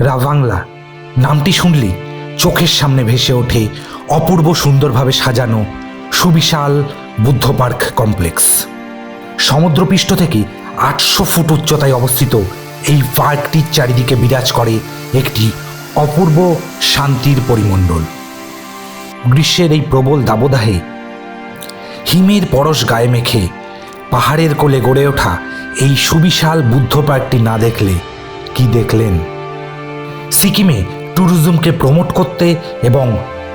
রাভাংলা নামটি শুনলে চোখের সামনে ভেসে ওঠে অপূর্ব সুন্দরভাবে সাজানো সুবিশাল বুদ্ধ পার্ক কমপ্লেক্স। সমুদ্রপৃষ্ঠ থেকে আটশো ফুট উচ্চতায় অবস্থিত এই পার্কটির চারিদিকে বিরাজ করে একটি অপূর্ব শান্তির পরিমণ্ডল। গ্রীষ্মের এই প্রবল দাবদাহে হিমের পরশ গায়ে মেখে পাহাড়ের কোলে গড়ে ওঠা এই সুবিশাল বুদ্ধ পার্কটি না দেখলে কি দেখলেন? সিকিমে ট্যুরিজমকে প্রমোট করতে এবং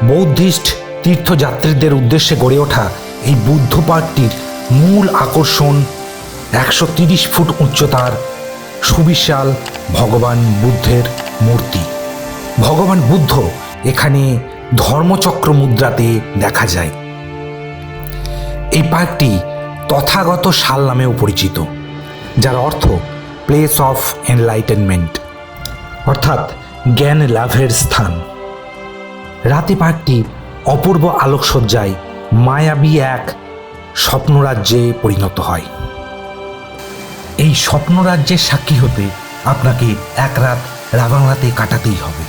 বৌদ্ধিস্ট তীর্থযাত্রীদের উদ্দেশ্যে গড়ে ওঠা এই বুদ্ধ পার্কটির মূল আকর্ষণ একশো তিরিশ ফুট উচ্চতার সুবিশাল ভগবান বুদ্ধের মূর্তি। ভগবান বুদ্ধ এখানে ধর্মচক্র মুদ্রাতে দেখা যায়। এই পার্কটি তথাগত শাল নামেও পরিচিত, যার অর্থ প্লেস অফ এনলাইটেনমেন্ট অর্থাৎ জ্ঞান লাভের স্থান। রাতে পার্কটি অপূর্ব আলোকসজ্জায় মায়াবী এক স্বপ্নরাজ্যে পরিণত হয়। এই স্বপ্নরাজ্যের সাক্ষী হতে আপনাকে এক রাত রাবাংলাতে কাটাতেই হবে।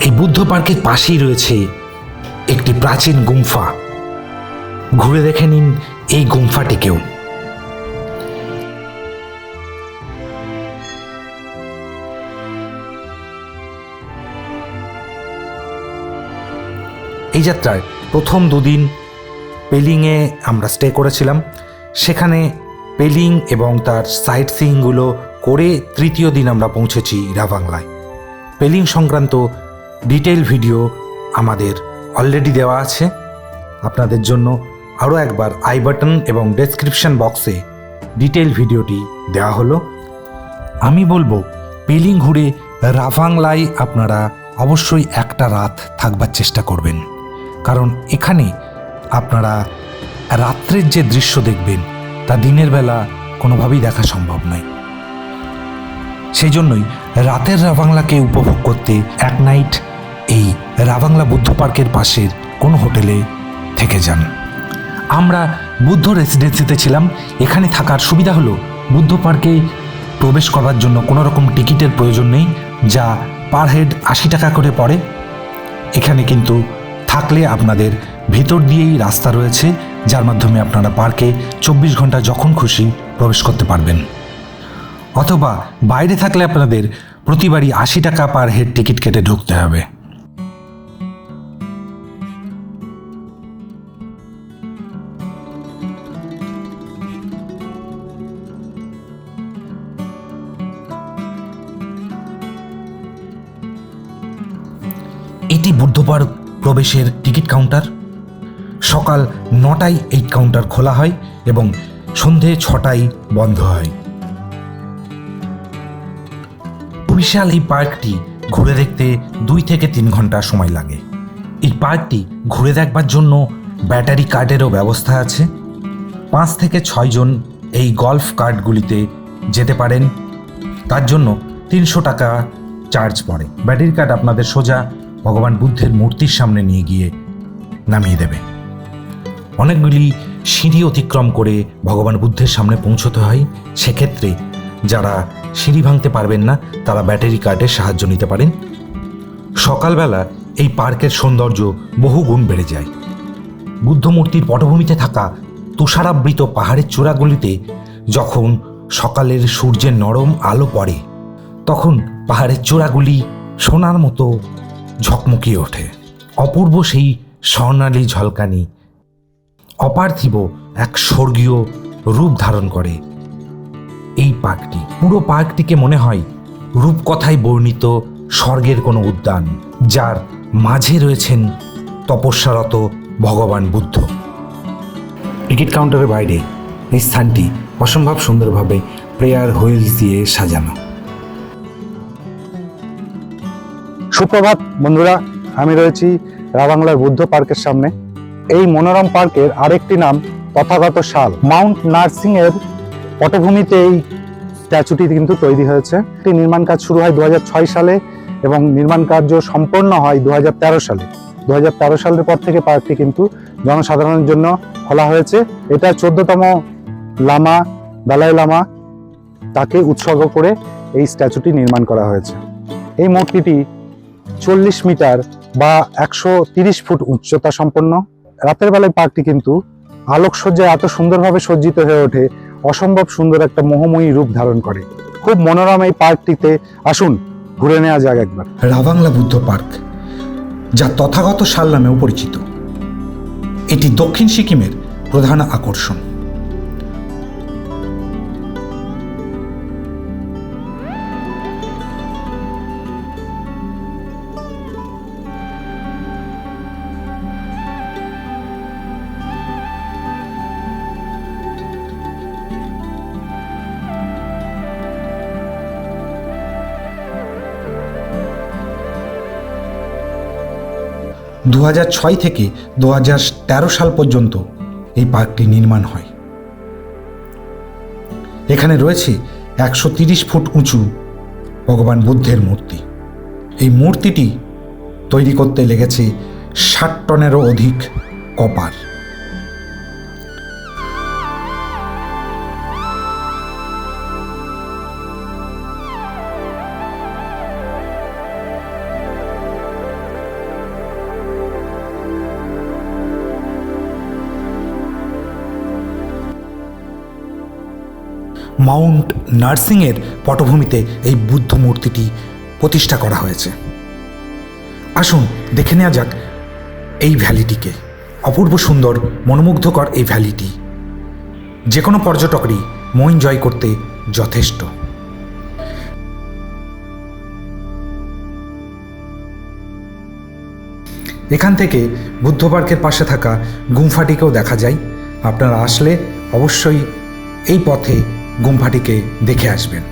এই বুদ্ধ পার্কের পাশেই রয়েছে একটি প্রাচীন গুম্ফা। ঘুরে দেখে নিন এই গুম্ফাটিকেও এই যাত্রায় প্রথম দুদিন পেলিংয়ে আমরা স্টে করেছিলাম। সেখানে পেলিং এবং তার সাইট সিইংগুলো করে তৃতীয় দিন আমরা পৌঁছেছি রাবাংলায় পেলিং সংক্রান্ত ডিটেল ভিডিও আমাদের অলরেডি দেওয়া আছে। আপনাদের জন্য আরও একবার আই বাটন এবং ডেসক্রিপশন বক্সে ডিটেল ভিডিওটি দেওয়া হলো। আমি বলব, পেলিং ঘুরে রাভাংলায় আপনারা অবশ্যই একটা রাত থাকবার চেষ্টা করবেন। কারণ এখানে আপনারা রাত্রের যে দৃশ্য দেখবেন, তা দিনের বেলা কোনোভাবেই দেখা সম্ভব নয়। সেই জন্যই রাতের রাবাংলাকে উপভোগ করতে এক নাইট এই রাবাংলা বুদ্ধ পার্কের পাশের কোনো হোটেলে থেকে যান। আমরা বুদ্ধ রেসিডেন্সিতে ছিলাম, এখানে থাকার সুবিধা হলো বুদ্ধ পার্কে প্রবেশ করার জন্য কোনো রকম টিকিটের প্রয়োজন নেই, যা পার হেড আশি টাকা করে পড়ে। এখানে কিন্তু থাকলে আপনাদের ভিতর দিয়েই রাস্তা রয়েছে, যার মাধ্যমে আপনারা পার্কে চব্বিশ ঘণ্টা যখন খুশি প্রবেশ করতে পারবেন। অথবা বাইরে থাকলে আপনাদের প্রতিবারই আশি টাকা পার হেড টিকিট কেটে ঢুকতে হবে। এটি বুদ্ধপার্ক প্রবেশের টিকিট কাউন্টার। সকাল নটায় এই কাউন্টার খোলা হয় এবং সন্ধে ছটায় বন্ধ হয়। বিশাল এই পার্কটি ঘুরে দেখতে দুই থেকে তিন ঘণ্টা সময় লাগে। এই পার্কটি ঘুরে দেখবার জন্য ব্যাটারি কার্ডেরও ব্যবস্থা আছে। পাঁচ থেকে ছয়জন এই গলফ কার্ডগুলিতে যেতে পারেন। তার জন্য তিনশো টাকা চার্জ পড়ে। ব্যাটারি কার্ড আপনাদের সোজা ভগবান বুদ্ধের মূর্তির সামনে নিয়ে গিয়ে নামিয়ে দেবে। অনেকগুলি সিঁড়ি অতিক্রম করে ভগবান বুদ্ধের সামনে পৌঁছতে হয়। সেক্ষেত্রে যারা সিঁড়ি ভাঙতে পারবেন না, তারা ব্যাটারি কার্ডের সাহায্য নিতে পারেন। সকালবেলা এই পার্কের সৌন্দর্য বহু গুণ বেড়ে যায়। বুদ্ধমূর্তির পটভূমিতে থাকা তুষারাবৃত পাহাড়ের চূড়াগুলিতে যখন সকালের সূর্যের নরম আলো পড়ে, তখন পাহাড়ের চূড়াগুলি সোনার মতো ঝকমকিয়ে ওঠে। অপূর্ব সেই স্বর্ণালী ঝলকানি। অপার্থিব এক স্বর্গীয় রূপ ধারণ করে। এই পার্কটি, পুরো পার্কটিকে মনে হয় রূপকথায় বর্ণিত স্বর্গের কোনো উদ্যান, যার মাঝে রয়েছেন তপস্যারত ভগবান বুদ্ধ। টিকিট কাউন্টারের বাইরে এই স্থানটি অসম্ভব সুন্দরভাবে প্রেয়ার হুইলস দিয়ে সাজানো। সুপ্রভাত, বন্ধুরা। আমি রয়েছি রাবাংলার বুদ্ধ পার্কের সামনে। এই মনোরম পার্কের আরেকটি নাম তথাগত শাল। মাউন্ট নার্সিং এর পটভূমিতে এই স্ট্যাচুটি কিন্তু তৈরি হয়েছে। এটি নির্মাণ কাজ শুরু হয় দু হাজার ছয় সালে এবং নির্মাণ কার্য সম্পন্ন হয় দু হাজার তেরো সালে। দু হাজার তেরো সালের পর থেকে পার্কটি কিন্তু জনসাধারণের জন্য খোলা হয়েছে। এটা চোদ্দতম লামা, দালাই লামা তাকে উৎসর্গ করে এই স্ট্যাচুটি নির্মাণ করা হয়েছে। এই মূর্তিটি চল্লিশ মিটার বা একশো ফুট উচ্চতা সম্পন্ন। রাতের বেলায় পার্কটি কিন্তু আলোকসজ্জায় এত সুন্দরভাবে সজ্জিত হয়ে ওঠে, অসম্ভব সুন্দর একটা মোহময়ী রূপ ধারণ করে। খুব মনোরম এই পার্কটিতে। আসুন, ঘুরে নেওয়া যাক একবার। রাবাংলা বুদ্ধ পার্ক, যা তথাগত শাল নামেও পরিচিত। এটি দক্ষিণ সিকিমের প্রধান আকর্ষণ। দু থেকে দু সাল পর্যন্ত এই পার্কটি নির্মাণ হয়। এখানে রয়েছে একশো ফুট উঁচু ভগবান বুদ্ধের মূর্তি। এই মূর্তিটি তৈরি করতে লেগেছে ষাট টনেরও অধিক কপার। মাউন্ট নার্সিংয়ের পটভূমিতে এই বুদ্ধ মূর্তিটি প্রতিষ্ঠা করা হয়েছে। আসুন দেখে নেওয়া যাক এই ভ্যালিটিকে। অপূর্ব সুন্দর, মনোমুগ্ধকর এই ভ্যালিটি। যে কোনো পর্যটকরই মন জয় করতে যথেষ্ট। এখান থেকে বুদ্ধ পার্কের পাশে থাকা গুম্ফাটিকেও দেখা যায়। আপনারা আসলে অবশ্যই এই পথে গুম্ফাটিকে দেখে আসবেন।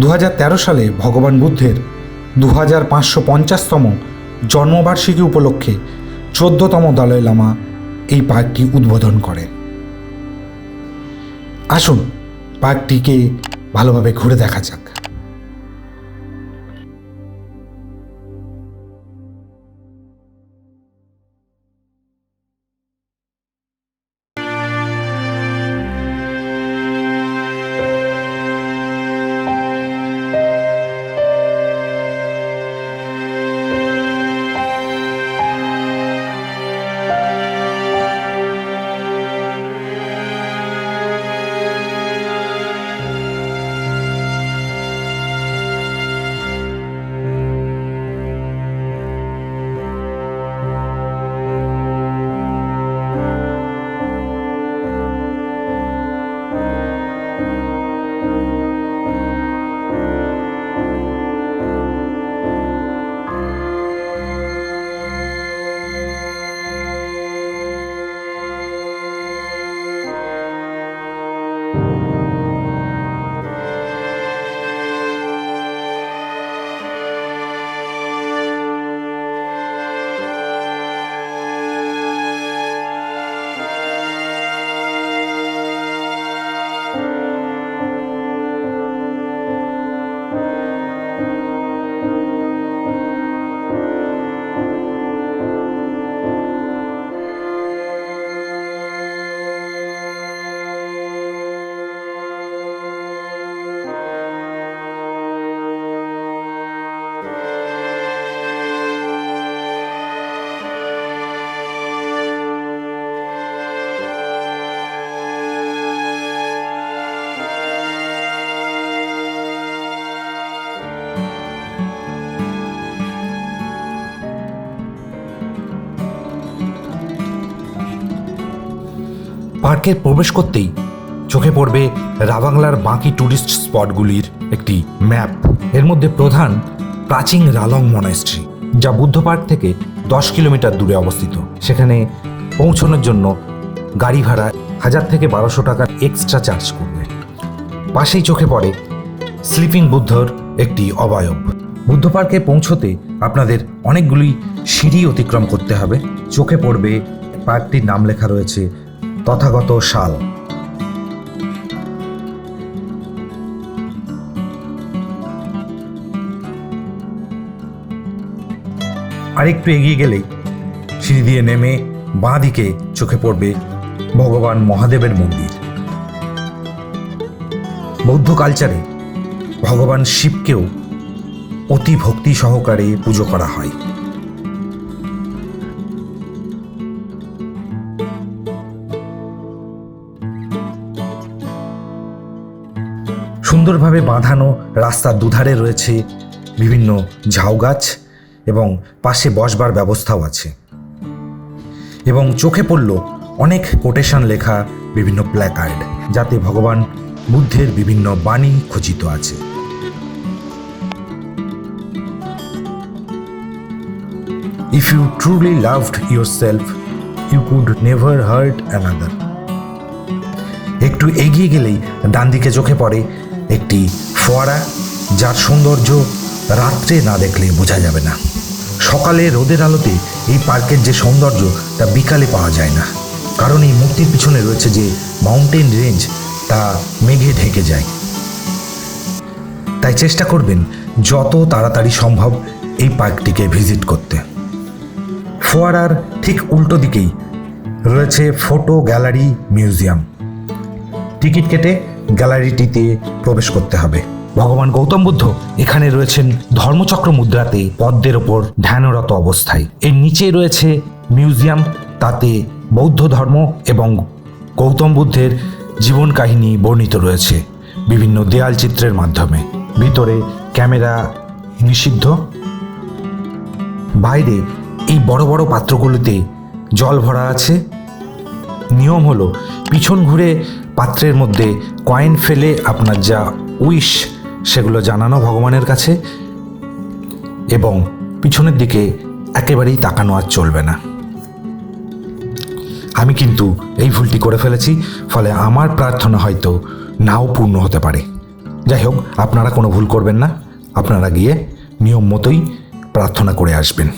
দু হাজার তেরো সালে ভগবান বুদ্ধের দু হাজার পাঁচশো পঞ্চাশতম জন্মবার্ষিকী উপলক্ষে চোদ্দতম দলাই লামা এই পার্কটি উদ্বোধন করে। আসুন পার্কটিকে ভালোভাবে ঘুরে দেখা যাক। পার্কে প্রবেশ করতেই চোখে পড়বে রাবাংলার বাকি ট্যুরিস্ট স্পটগুলির একটি ম্যাপ এর মধ্যে প্রধান প্রাচীন রালং মনেস্ট্রি যা বুদ্ধ পার্ক থেকে দশ কিলোমিটার দূরে অবস্থিত। সেখানে পৌঁছানোর জন্য গাড়ি ভাড়া হাজার থেকে বারোশো টাকার এক্সট্রা চার্জ করবে। পাশেই চোখে পড়ে স্লিপিং বুদ্ধর একটি অবয়ব। বুদ্ধ পার্কে পৌঁছতে আপনাদের অনেকগুলি সিঁড়ি অতিক্রম করতে হবে। চোখে পড়বে পার্কটির নাম লেখা রয়েছে তথাগত শাল। আরেকটু এগিয়ে গেলেই সিঁড়ি দিয়ে নেমে বাঁ দিকে চোখে পড়বে ভগবান মহাদেবের মন্দির। বৌদ্ধ কালচারে ভগবান শিবকেও অতি ভক্তি সহকারে পুজো করা হয়। সুন্দরভাবে বাঁধানো রাস্তার দুধারে রয়েছে বিভিন্ন ঝাউ গাছ এবং পাশে বসবার ব্যবস্থাও আছে। এবং চোখে পড়ল অনেক কোটেশন লেখা বিভিন্ন প্ল্যাকার্ড, যাতে ভগবান বুদ্ধের বিভিন্ন বাণী খচিত আছে। If you truly loved yourself you could never hurt another একটু এগিয়ে গেলেই ডান দিকে চোখে পড়ে একটি ফোয়ারা যার সৌন্দর্য রাত্রে না দেখলে বোঝা যাবে না। সকালে রোদের আলোতে এই পার্কের যে সৌন্দর্য, তা বিকালে পাওয়া যায় না। কারণ এই মূর্তির পিছনে রয়েছে যে মাউন্টেন রেঞ্জ, তা মেঘে ঢেকে যায়। তাই চেষ্টা করবেন যত তাড়াতাড়ি সম্ভব এই পার্কটিকে ভিজিট করতে। ফোয়ারার ঠিক উল্টো দিকেই রয়েছে ফটো গ্যালারি মিউজিয়াম। টিকিট কেটে গ্যালারিটিতে প্রবেশ করতে হবে। ভগবান গৌতম বুদ্ধ এখানে রয়েছেন ধর্মচক্র মুদ্রাতে পদ্মের ওপর ধ্যানরত অবস্থায়। এর নিচে রয়েছে মিউজিয়াম, তাতে বৌদ্ধ ধর্ম এবং গৌতম বুদ্ধের জীবন কাহিনী বর্ণিত রয়েছে বিভিন্ন দেয়াল চিত্রের মাধ্যমে। ভিতরে ক্যামেরা নিষিদ্ধ। বাইরে এই বড় বড় পাত্রগুলোতে জল ভরা আছে। নিয়ম হলো পিছন ঘুরে পাত্রের মধ্যে কয়েন ফেলে আপনার যা উইশ সেগুলো জানানো ভগবানের কাছে এবং পিছনের দিকে একেবারেই তাকানো আর চলবে না। আমি কিন্তু এই ভুলটি করে ফেলেছি, ফলে আমার প্রার্থনা হয়তো নাও পূর্ণ হতে পারে। যাই হোক, আপনারা কোনো ভুল করবেন না, আপনারা গিয়ে নিয়ম মতোই প্রার্থনা করে আসবেন।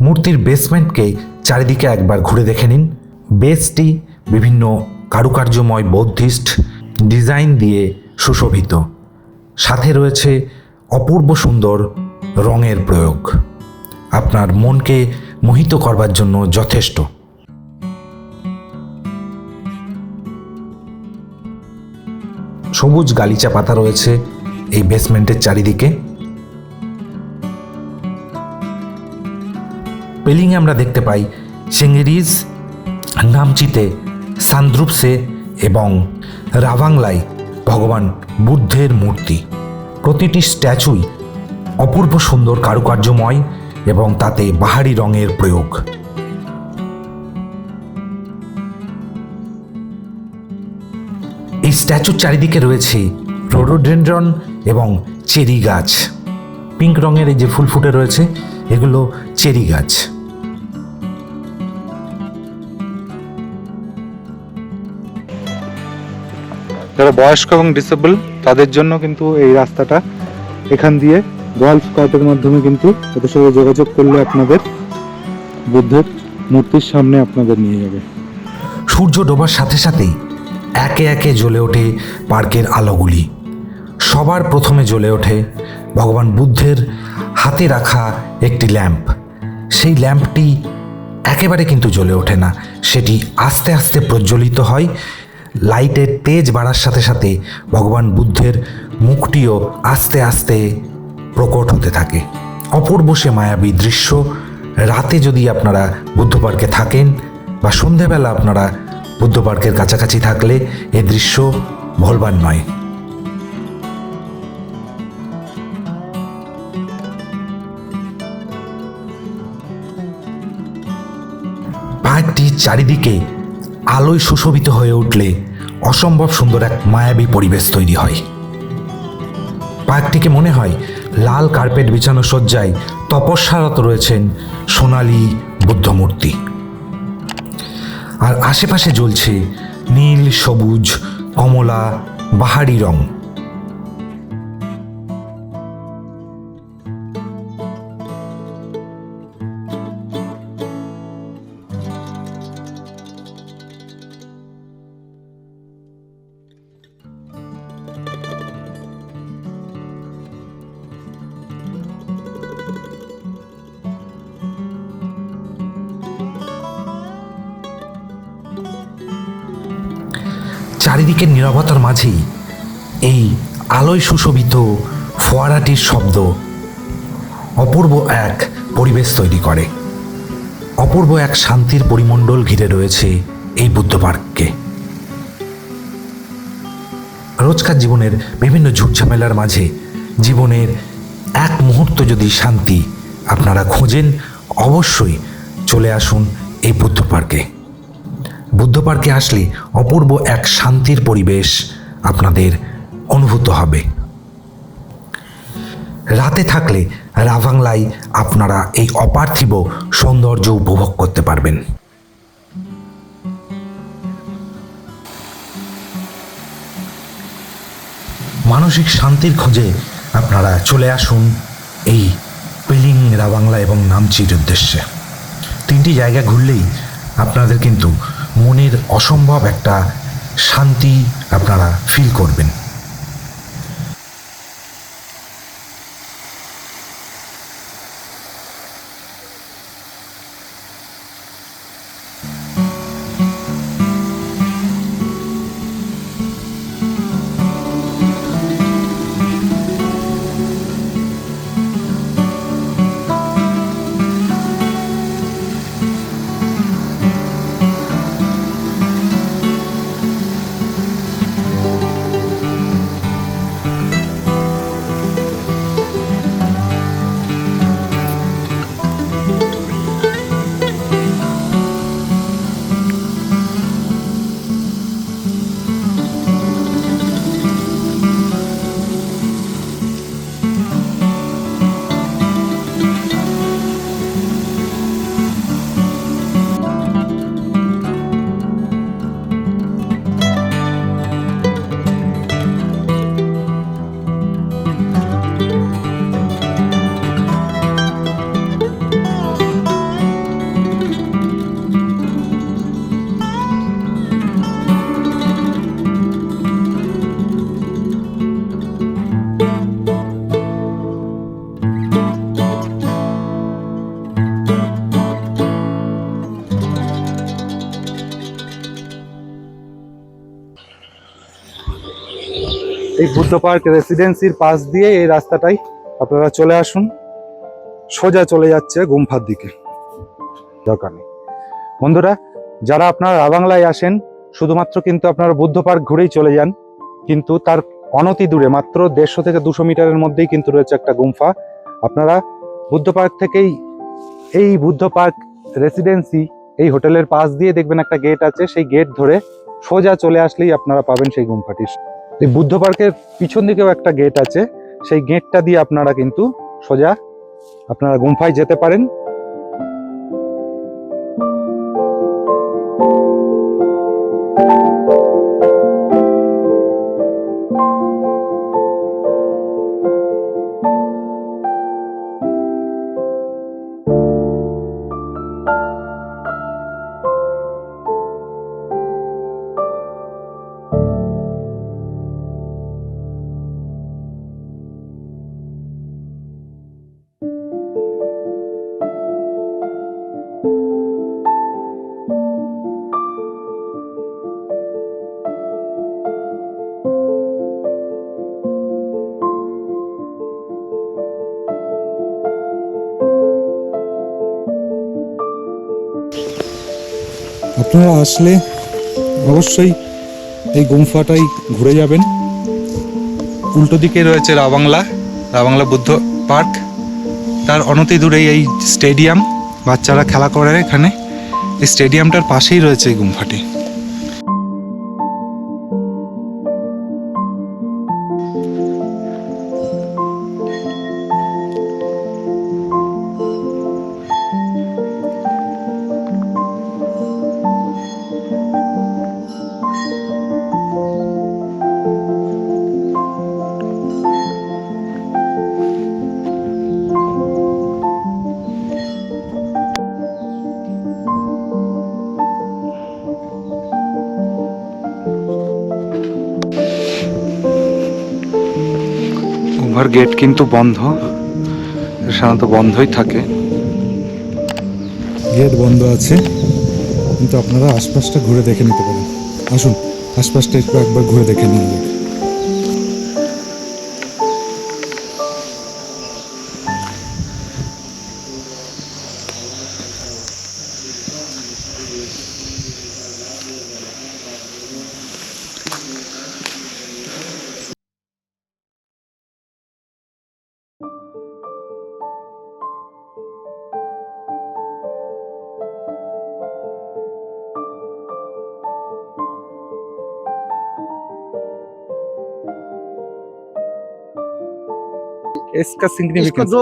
মূর্তির বেসমেন্টকে চারিদিকে একবার ঘুরে দেখে নিন। বেসটি বিভিন্ন কারুকার্যময় বৌদ্ধিস্ট ডিজাইন দিয়ে সুশোভিত। সাথে রয়েছে অপূর্ব সুন্দর রঙের প্রয়োগ। আপনার মনকে মোহিত করবার জন্য যথেষ্ট। সবুজ গালিচা পাতা রয়েছে এই বেসমেন্টের চারিদিকে। পেলিংয়ে আমরা দেখতে পাই চেঙ্গিরিজ নামচিতে সান্দ্রুপসে এবং রাভাংলায় ভগবান বুদ্ধের মূর্তি। প্রতিটি স্ট্যাচুই অপূর্ব সুন্দর কারুকার্যময় এবং তাতে বাহারি রঙের প্রয়োগ। এই স্ট্যাচুর চারিদিকে রয়েছে রোডোডেন্ড্রন এবং চেরি গাছ। পিঙ্ক রঙের এই যে ফুল ফুটে রয়েছে, এগুলো চেরি গাছ। যারা বয়স্ক এবং ডিসেবল তাদের জন্য কিন্তু এই রাস্তাটা এখান দিয়ে গল্ফ কার্টের মাধ্যমে কিন্তু ওদের সাথে যোগাযোগ করলে আপনাদের বুদ্ধের মূর্তির সামনে আপনাদের নিয়ে যাবে। সূর্য ডোবার সাথে সাথেই একে একে জ্বলে ওঠে পার্কের আলোগুলি। সবার প্রথমে জ্বলে ওঠে ভগবান বুদ্ধের হাতে রাখা একটি ল্যাম্প। সেই ল্যাম্পটি একেবারে কিন্তু জ্বলে ওঠে না, সেটি আস্তে আস্তে প্রজ্বলিত হয় লাইটের তেজ বাড়ার সাথে সাথে ভগবান বুদ্ধের মুখটিও আস্তে আস্তে প্রকট হতে থাকে। অপূর্ব সে মায়াবী দৃশ্য, রাতে যদি আপনারা বুদ্ধ পার্কে থাকেন বা সন্ধেবেলা আপনারা বুদ্ধ পার্কের কাছাকাছি থাকলে এ দৃশ্য ভোলবার নয়। পার্কটির চারিদিকে আলোয় সুশোভিত হয়ে উঠলে অসম্ভব সুন্দর এক মায়াবী পরিবেশ তৈরি হয়। পার্কটিকে মনে হয় লাল কার্পেট বিছানো শয্যায় তপস্যারত রয়েছেন সোনালি বুদ্ধমূর্তি। আর আশেপাশে জ্বলছে নীল, সবুজ, কমলা, বাহারি রং। চারিদিকের নিরবতার মাঝেই এই আলোয় সুশোভিত ফোয়ারাটির শব্দ অপূর্ব এক পরিবেশ তৈরি করে। অপূর্ব এক শান্তির পরিমণ্ডল ঘিরে রয়েছে এই বুদ্ধ পার্ককে। রোজকার জীবনের বিভিন্ন ঝুটঝামেলার মাঝে জীবনের এক মুহূর্ত যদি শান্তি আপনারা খোঁজেন, অবশ্যই চলে আসুন এই বুদ্ধ পার্কে। বুদ্ধ পার্কে আসলে অপূর্ব এক শান্তির পরিবেশ আপনাদের অনুভূত হবে। রাতে থাকলে রাভাংলায় আপনারা এই অপার্থিব সৌন্দর্য উপভোগ করতে পারবেন। মানসিক শান্তির খোঁজে আপনারা চলে আসুন এই পেলিং রাবাংলা এবং নামচির উদ্দেশ্যে। তিনটি জায়গা ঘুরলেই আপনাদের কিন্তু মনের অসম্ভব একটা শান্তি আপনারা ফিল করবেন। এই বুদ্ধ পার্ক রেসিডেন্সির পাশ দিয়ে এই রাস্তাটাই আপনারা চলে আসুন। সোজা চলে যাচ্ছে গুম্ফার দিকে। দরকার নেই। বন্ধুরা, যারা আপনারা রাবাংলায় আসেন, শুধুমাত্র কিন্তু আপনারা বুদ্ধ পার্ক ঘুরেই চলে যান, কিন্তু তার অনতি দূরে, মাত্র দেড়শো থেকে দুশো মিটারের মধ্যেই কিন্তু রয়েছে একটা গুম্ফা। আপনারা বুদ্ধ পার্ক থেকেই এই বুদ্ধ পার্ক রেসিডেন্সি এই হোটেলের পাশ দিয়ে দেখবেন একটা গেট আছে। সেই গেট ধরে সোজা চলে আসলেই আপনারা পাবেন সেই গুম্ফাটি। এই বুদ্ধ পার্কের পিছন দিকেও একটা গেট আছে। সেই গেটটা দিয়ে আপনারা কিন্তু সোজা আপনারা গুম্ফায় যেতে পারেন। আপনারা আসলে অবশ্যই এই গুম্ফাটাই ঘুরে যাবেন। উল্টো দিকে রয়েছে রাবাংলা রাবাংলা বুদ্ধ পার্ক। তার অনতি দূরেই এই স্টেডিয়াম। বাচ্চারা খেলা করে এখানে। এই স্টেডিয়ামটার পাশেই রয়েছে এই গুম্ফাটি। গেট কিন্তু বন্ধ। সাধারণত বন্ধই থাকে। গেট বন্ধ আছে, কিন্তু আপনারা আশপাশটা ঘুরে দেখে নিতে পারেন। আসুন, আশপাশটা একটু একবার ঘুরে দেখে নিন इसका इसको सिग्निफिकेंस जो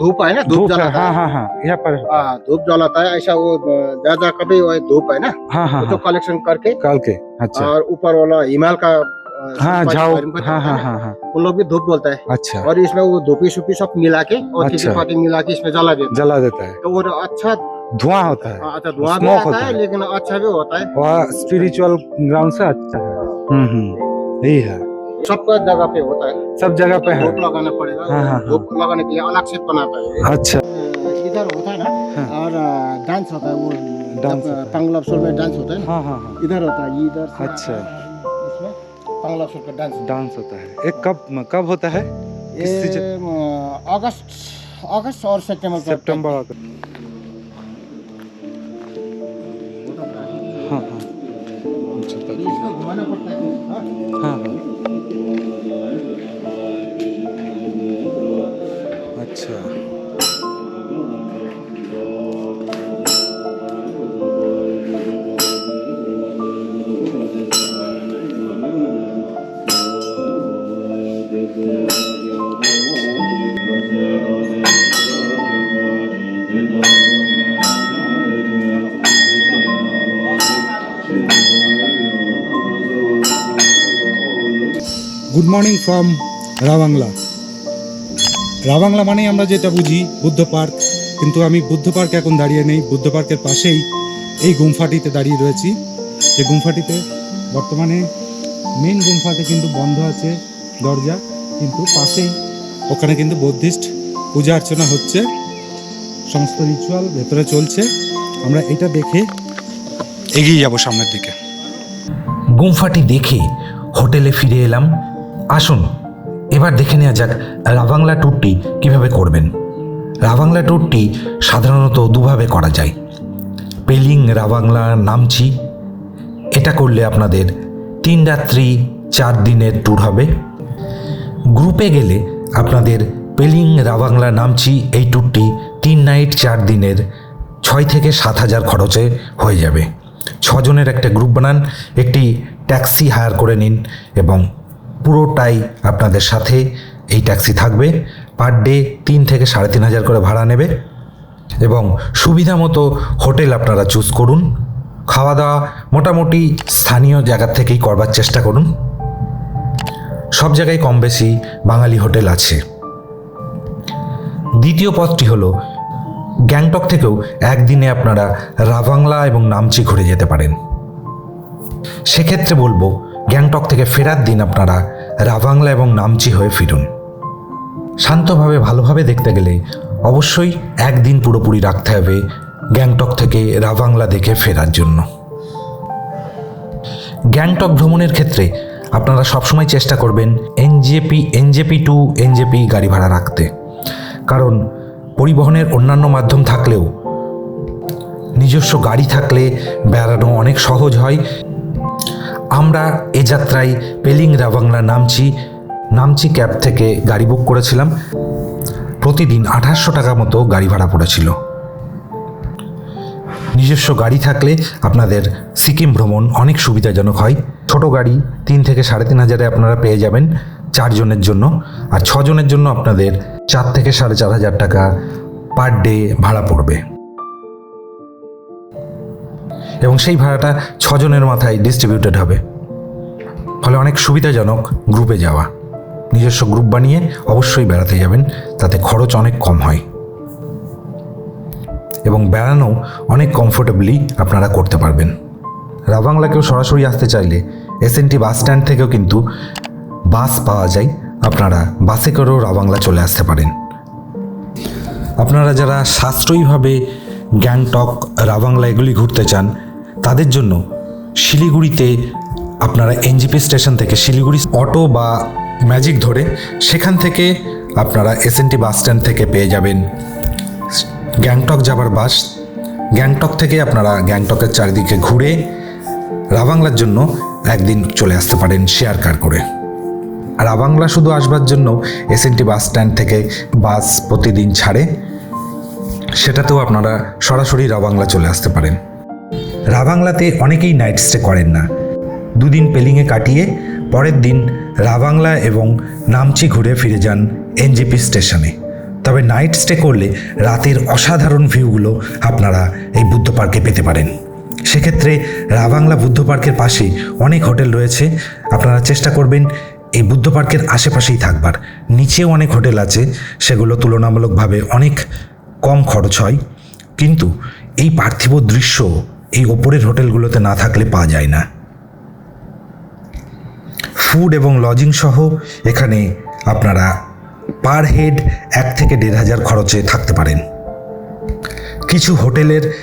धूप है ना धूप है जलाता हाँ। है हाँ हाँ यहाँ पर। हाँ, धूप जलाता है ऐसा वो अ, जा जा कभी वो धूप है ना? हाँ हाँ तो हाँ। कलेक्शन करके काल के अच्छा। और ऊपर वाला हिमाल का हाँ जाओ। हाँ हाँ हाँ हाँ उन लोग भी धूप बोलता है। अच्छा। और इसमें वो धूपी सुपी सब मिला के और अच्छा। पाती मिला के इसमें जला देते जला देता है। तो वो अच्छा धुआँ होता है। अच्छा धुआँ भी होता है है। लेकिन अच्छा भी होता है। वह स्पिरिचुअल ग्राउंड से अच्छा है। हम्म हम्म। यही है। सबका जगह पे होता है। सब जगह पे है। धूप लगाना पड़ेगा। हाँ, हाँ, हाँ। धूप लगाने के लिए अलग से बनाता है। अच्छा। इधर होता है ना हाँ। और डांस होता है वो Dance जब, पंगला सोल में डांस होता है हाँ हाँ हाँ। इधर होता है इधर अच्छा। है, का डांस डांस होता है। एक कब कब होता है? अगस्त अगस्त और सितंबर सितंबर हाँ। हाँ। है हाँ। हाँ हाँ अच्छा মর্নিং ফ্রম রাবাংলা রাবাংলা মানেই আমরা যেটা বুঝি, বুদ্ধ পার্ক। কিন্তু আমি বুদ্ধ পার্কে এখন দাঁড়িয়ে নেই। বুদ্ধ পার্কের পাশেই এই গুমফাটিতে দাঁড়িয়ে রয়েছি। এই গুমফাটিতে বর্তমানে মেন গুমফাতে কিন্তু বন্ধ আছে দরজা। কিন্তু পাশেই ওখানে কিন্তু বৌদ্ধিস্ট পূজা অর্চনা হচ্ছে। সমস্ত রিচুয়াল ভেতরে চলছে। আমরা এটা দেখে এগিয়ে যাব সামনের দিকে। গুমফাটি দেখে হোটেলে ফিরে এলাম। আসুন, এবার দেখে নেওয়া যাক রাবাংলা ট্যুরটি কীভাবে করবেন। রাবাংলা ট্যুরটি সাধারণত দুভাবে করা যায়। পেলিং রাবাংলা নামচি এটা করলে আপনাদের তিন রাত্রি চার দিনের ট্যুর হবে। গ্রুপে গেলে আপনাদের পেলিং রাবাংলা নামচি এই ট্যুরটি তিন নাইট চার দিনের ছয় থেকে সাত হাজার খরচে হয়ে যাবে। ছজনের একটা গ্রুপ বানান, একটি ট্যাক্সি হায়ার করে নিন এবং পুরোটাই আপনাদের সাথে এই ট্যাক্সি থাকবে। পার ডে তিন থেকে সাড়ে তিন হাজার করে ভাড়া নেবে এবং সুবিধা মতো হোটেল আপনারা চুজ করুন। খাওয়া দাওয়া মোটামুটি স্থানীয় জায়গা থেকেই করবার চেষ্টা করুন। সব জায়গায় কম বেশি বাঙালি হোটেল আছে। দ্বিতীয় পথটি হলো গ্যাংটক থেকেও একদিনে আপনারা রাভাংলা এবং নামচি ঘুরে যেতে পারেন। সেক্ষেত্রে বলব গ্যাংটক থেকে ফেরার দিন আপনারা রাভাংলা এবং নামচি হয়ে ফিরুন। শান্তভাবে, ভালোভাবে দেখতে গেলে অবশ্যই একদিন পুরোপুরি রাখতে হবে গ্যাংটক থেকে রাভাংলা দেখে ফেরার জন্য। গ্যাংটক ভ্রমণের ক্ষেত্রে আপনারা সবসময় চেষ্টা করবেন এনজেপি এনজেপি টু, এনজেপি গাড়ি ভাড়া রাখতে। কারণ পরিবহনের অন্যান্য মাধ্যম থাকলেও নিজস্ব গাড়ি থাকলে বেড়ানো অনেক সহজ হয়। আমরা এ যাত্রায় পেলিং রাবাংলা নামছি নামচি ক্যাব থেকে গাড়ি বুক করেছিলাম। প্রতিদিন আঠাশশো টাকা মতো গাড়ি ভাড়া পড়েছিল। নিজস্ব গাড়ি থাকলে আপনাদের সিকিম ভ্রমণ অনেক সুবিধাজনক হয়। ছোট গাড়ি তিন থেকে সাড়ে তিন হাজারে আপনারা পেয়ে যাবেন চারজনের জন্য। আর ছজনের জন্য আপনাদের চার থেকে সাড়ে চার হাজার টাকা পার ডে ভাড়া পড়বে। এবং সেই ভাড়াটা ছজনের মাথায় ডিস্ট্রিবিউটেড হবে। ফলে অনেক সুবিধাজনক গ্রুপে যাওয়া। নিজস্ব গ্রুপ বানিয়ে অবশ্যই বেড়াতে যাবেন, তাতে খরচ অনেক কম হয়। এবং বেড়ানো অনেক কমফোর্টেবলি আপনারা করতে পারবেন। রাবাংলাকেও সরাসরি আসতে চাইলে এসএনটি বাস স্ট্যান্ড থেকেও কিন্তু বাস পাওয়া যায়। আপনারা বাসে করেও রাবাংলা চলে আসতে পারেন। আপনারা যারা সাশ্রয়ীভাবে গ্যাংটক রাবাংলা এগুলি ঘুরতে চান তাদের জন্য শিলিগুড়িতে আপনারা এনজিপি স্টেশন থেকে শিলিগুড়ি অটো বা ম্যাজিক ধরে সেখান থেকে আপনারা এসএনটি বাস স্ট্যান্ড থেকে পেয়ে যাবেন। গ্যাংটক যাবার বাস। গ্যাংটক থেকে আপনারা গ্যাংটকের চারিদিকে ঘুরে রাবাংলার জন্য একদিন চলে আসতে পারেন শেয়ার কার করে। রাবাংলা শুধু আসবার জন্য এসএনটি বাস স্ট্যান্ড থেকে বাস প্রতিদিন ছাড়ে, সেটাতেও আপনারা সরাসরি রাবাংলা চলে আসতে পারেন। রাবাংলাতে অনেকেই নাইট স্টে করেন না। দুদিন পেলিংয়ে কাটিয়ে পরের দিন রাবাংলা এবং নামচি ঘুরে ফিরে যান এনজিপি স্টেশনে। তবে নাইট স্টে করলে রাতের অসাধারণ ভিউগুলো আপনারা এই বুদ্ধ পার্কে পেতে পারেন। সেক্ষেত্রে রাবাংলা বুদ্ধ পার্কের পাশে অনেক হোটেল রয়েছে। আপনারা চেষ্টা করবেন এই বুদ্ধ পার্কের আশেপাশেই থাকবার। নিচেও অনেক হোটেল আছে, সেগুলো তুলনামূলকভাবে অনেক কম খরচ হয়। কিন্তু এই পার্থিব দৃশ্য এই ওপরের হোটেলগুলোতে না থাকলে পাওয়া যায় না। ফুড এবং লজিং সহ এখানে আপনারা পার হেড এক থেকে দেড় হাজার খরচে থাকতে পারেন। কিছু হোটেলের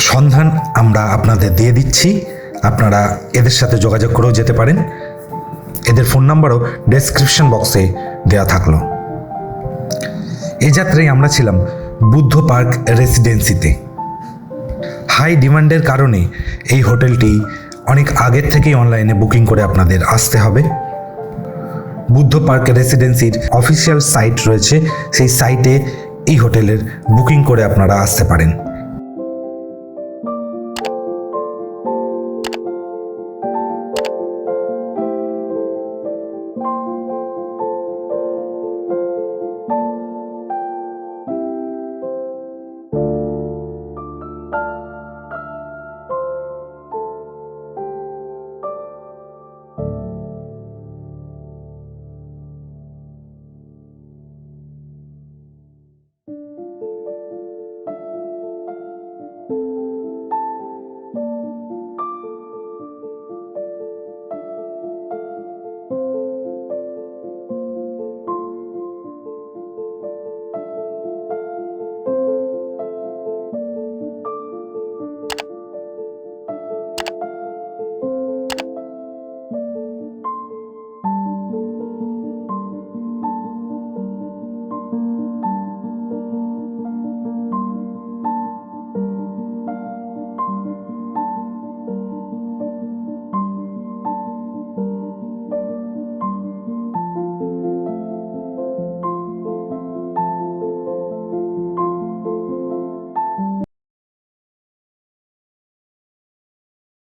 সন্ধান আমরা আপনাদের দিয়ে দিচ্ছি। আপনারা এদের সাথে যোগাযোগ করেও যেতে পারেন। এদের ফোন নাম্বারও ডেসক্রিপশন বক্সে দেওয়া থাকল। এ যাত্রায় আমরা ছিলাম বুদ্ধ পার্ক রেসিডেন্সিতে। হাই ডিমান্ডের কারণে এই হোটেলটি অনেক আগের থেকেই অনলাইনে বুকিং করে আপনাদের আসতে হবে। বুদ্ধ পার্ক রেসিডেন্সির অফিসিয়াল সাইট রয়েছে, সেই সাইটে এই হোটেলের বুকিং করে আপনারা আসতে পারেন।